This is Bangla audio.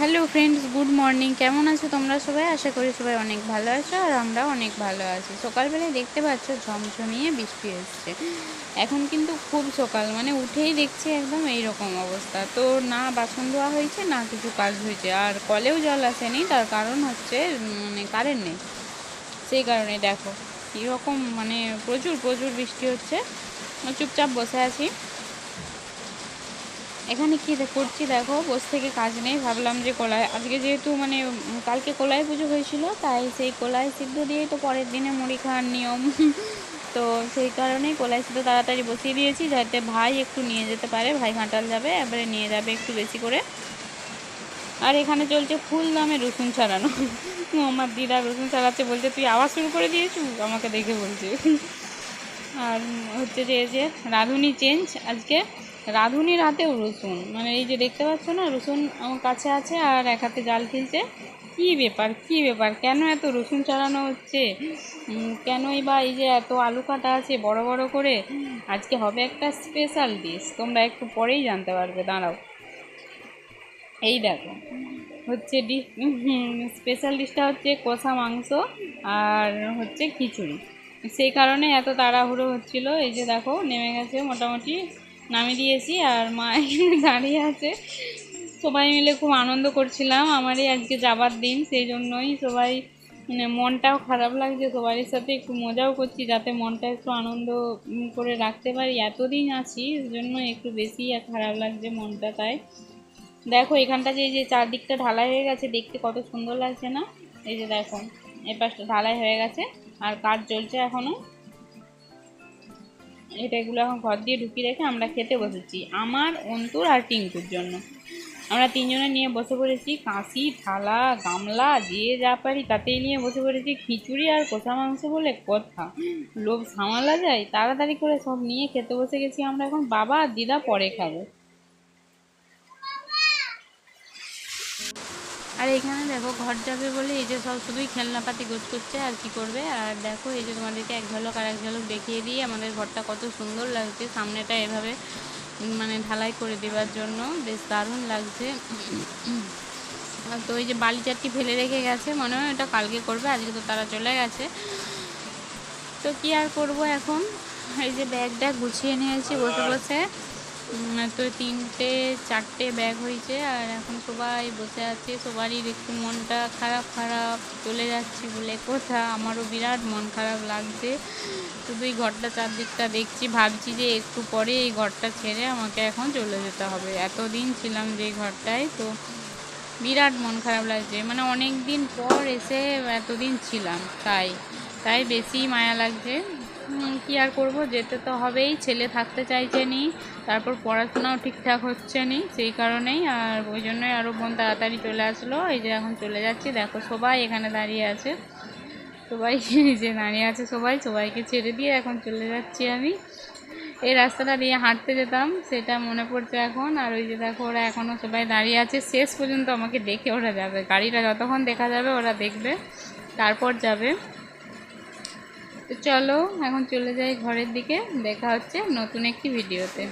হ্যালো ফ্রেন্ডস গুড মর্নিং কেমন আছো তোমরা সবাই? আশা করি সবাই অনেক ভালো আছো আর আমরা অনেক ভালো আছি। সকালবেলায় দেখতে পাচ্ছ ঝমঝমিয়ে বৃষ্টি এসছে। এখন কিন্তু খুব সকাল মানে উঠেই দেখছি একদম এই রকম অবস্থা। তো না বাসন ধোয়া হয়েছে, না কিছু কাজ হয়েছে। আর কলেও জল আসেনি, তার কারণ হচ্ছে মানে কারেন্ট নেই। সেই কারণে দেখো, কীরকম মানে প্রচুর প্রচুর বৃষ্টি হচ্ছে। চুপচাপ বসে আছি। এখানে কি করছি দেখো, বস থেকে কাজ নেই, ভাবলাম যে কলাই, আজকে যেহেতু মানে কালকে কলাই পুজো হয়েছিল, তাই সেই কলাই সিদ্ধ দিয়েই তো পরের দিনে মুড়ি খাওয়ার নিয়ম। তো সেই কারণেই কলাই সিদ্ধ তাড়াতাড়ি বসিয়ে দিয়েছি, যাতে ভাই একটু নিয়ে যেতে পারে, ভাই ঘাটাল যাবে, এবারে নিয়ে যাবে একটু বেশি করে। আর এখানে চলছে ফুল দামে রসুন ছাড়ানো। আমার দিদা রসুন ছাড়াচ্ছে বলছে, তুই আবার শুরু করে দিয়েছু? আমাকে দেখে বলছে। আর হচ্ছে যে যে রাঁধুনি চেঞ্জ আজকে। রাঁধুনির হাতেও রসুন। মানে এই যে দেখতে পাচ্ছ না, রসুন আমার কাছে আছে আর এক হাতে জাল খেলছে কী ব্যাপার কী ব্যাপার, কেন এত রসুন চালানো হচ্ছে? কেনই বা এই যে এত আলু কাটা আছে বড় বড় করে? আজকে হবে একটা স্পেশাল ডিশ তোমরা একটু পরেই জানতে পারবে, দাঁড়াও। এই দেখো, হচ্ছে ডিশ স্পেশাল ডিশটা হচ্ছে কষা মাংস আর হচ্ছে খিচুড়ি। সেই কারণে এত তাড়াহুড়ো হচ্ছিল, এই যে দেখো, নেমে গেছে মোটামুটি। নামিয়ে দিয়েছি আর মা এখানে দাঁড়িয়ে আছে। সবাই মিলে খুব আনন্দ করছিলাম। আমারই আজকে যাবার দিন, সেই জন্যই সবাই মানে মনটাও খারাপ লাগছে। সবারই সাথে একটু মজাও করছি, যাতে মনটা একটু আনন্দ করে রাখতে পারি। এতদিন আছি জন্য একটু বেশি আর খারাপ লাগছে মনটা তাই। দেখো, এখানটা যে যে চারদিকটা ঢালাই হয়ে গেছে, দেখতে কত সুন্দর লাগছে না? এই যে দেখো এই পাশটা ঢালাই হয়ে গেছে, আর কাজ চলছে এখনও। এটা এগুলো এখন ঘর দিয়ে ঢুকিয়ে রেখে আমরা খেতে বসেছি, আমার, অন্তুর আর টিঙ্কুর জন্য। আমরা তিনজনে নিয়ে বসে পড়েছি কাঁসি থালা, গামলা, যে যা পারি তাতেই নিয়ে বসে পড়েছি, খিচুড়ি আর কষা মাংস বলে কথা। লোভ সামালা যায়, তাড়াতাড়ি করে সব নিয়ে খেতে বসে গেছি আমরা এখন, বাবা আর দিদা পরে খাব। আর এখানে দেখো ঘর যাবে বলে এই যে সব শুধুই খেলনাপাতি গোছ করছে আর কি করবে? আর দেখো এই যে তোমাদেরকে এক ঝলক আর এক ঝলক দেখিয়ে দিই, আমাদের ঘরটা কত সুন্দর লাগছে। সামনেটা এভাবে মানে ঢালাই করে দেওয়ার জন্য বেশ দারুণ লাগছে। তো ওই যে বালি চারটি ফেলে রেখে গেছে, মনে হয় ওটা কালকে করবে, আজকে তো তারা চলে গেছে। তো কি আর করব এখন? এই যে ব্যাগটা গুছিয়ে নিয়েছি বসে বসে। তো তিনটে, চারটে ব্যাগ হয়েছে আর এখন সবাই বসে আছে। সবারই একটু মনটা খারাপ খারাপ। চলে যাচ্ছি বলে কথা। আমারও বিরাট মন খারাপ লাগছে। শুধু এই ঘরটা চারদিকটা দেখছি। ভাবছি যে একটু পরে এই ঘরটা ছেড়ে আমাকে এখন চলে যেতে হবে। এতদিন ছিলাম যে ঘরটায়, তো বিরাট মন খারাপ লাগছে। মানে অনেক দিন পর এসে এতদিন ছিলাম, তাই। তাই বেশি মায়া লাগছে। কি আর করব? যেতে তো হবেই, ছেলে থাকতে চাইছে নি, তারপর পড়াশোনাও ঠিকঠাক হচ্ছে নি, সেই কারণেই আর ওই জন্যই আরও বোন তাড়াতাড়ি চলে আসলো। এই যে এখন চলে যাচ্ছি, দেখো সবাই এখানে দাঁড়িয়ে আছে। সবাই যে দাঁড়িয়ে আছে সবাই, সবাইকে ছেড়ে দিয়ে এখন চলে যাচ্ছি আমি। এই রাস্তাটা দিয়ে হাঁটতে যেতাম, সেটা মনে পড়ছে এখন। আর ওই যে দেখো, ওরা এখনও সবাই দাঁড়িয়ে আছে। শেষ পর্যন্ত আমাকে দেখে ওরা যাবে। গাড়িটা যতক্ষণ দেখা যাবে, ওরা দেখবে, তারপর যাবে। তো চলো এখন চলে যাই ঘরের দিকে। দেখা হচ্ছে নতুন একটি ভিডিওতে।